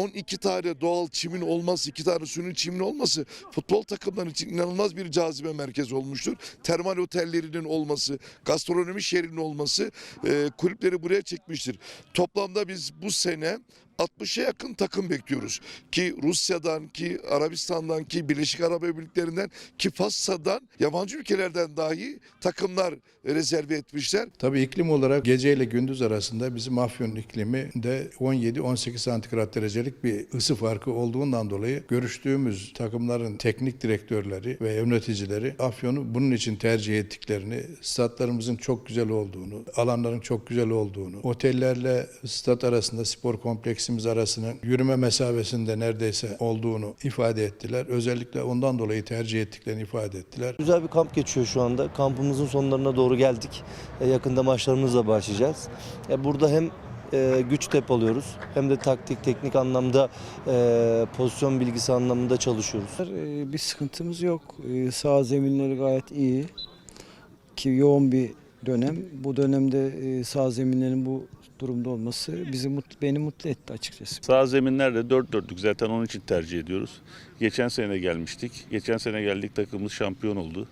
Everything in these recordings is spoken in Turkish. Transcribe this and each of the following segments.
12 tane doğal çimin olması, 2 tane suyun çimin olması futbol takımları için inanılmaz bir cazibe merkezi olmuştur. Termal otellerinin olması, gastronomi şehrinin olması e, kulüpleri buraya çekmiştir. Toplamda biz bu sene 60'a yakın takım bekliyoruz. Ki Rusya'dan, ki Arabistan'dan, ki Birleşik Arap Emirlikleri'nden, ki Fassa'dan, yabancı ülkelerden dahi takımlar rezerve etmişler. Tabii iklim olarak gece ile gündüz arasında bizim Afyon iklimi de 17-18 santigrat derecelik bir ısı farkı olduğundan dolayı görüştüğümüz takımların teknik direktörleri ve yöneticileri Afyon'u bunun için tercih ettiklerini, statlarımızın çok güzel olduğunu, alanların çok güzel olduğunu, otellerle stat arasında spor kompleksimiz arasının yürüme mesafesinde neredeyse olduğunu ifade ettiler. Özellikle ondan dolayı tercih ettiklerini ifade ettiler. Güzel bir kamp geçiyor şu anda. Kampımızın sonlarına doğru geldik. E, yakında maçlarımızla başlayacağız. E, burada hem e, güç depoluyoruz hem de taktik, teknik anlamda pozisyon bilgisi anlamında çalışıyoruz. Bir sıkıntımız yok. Sağ zeminleri gayet iyi. Ki yoğun bir dönem. Bu dönemde e, sağ zeminlerin bu durumda olması bizi mutlu, beni mutlu etti açıkçası. Sağ zeminler de dört dörtlük zaten onun için tercih ediyoruz. Geçen sene gelmiştik. Geçen sene geldik takımımız şampiyon oldu.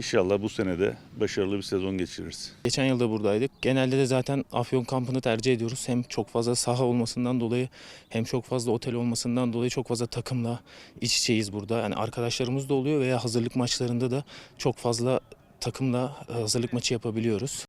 İnşallah bu sene de başarılı bir sezon geçiririz. Geçen yıl da buradaydık. Genelde de zaten Afyon kampını tercih ediyoruz. Hem çok fazla saha olmasından dolayı hem çok fazla otel olmasından dolayı çok fazla takımla iç içeyiz burada. Yani arkadaşlarımız da oluyor veya hazırlık maçlarında da çok fazla takımla hazırlık maçı yapabiliyoruz.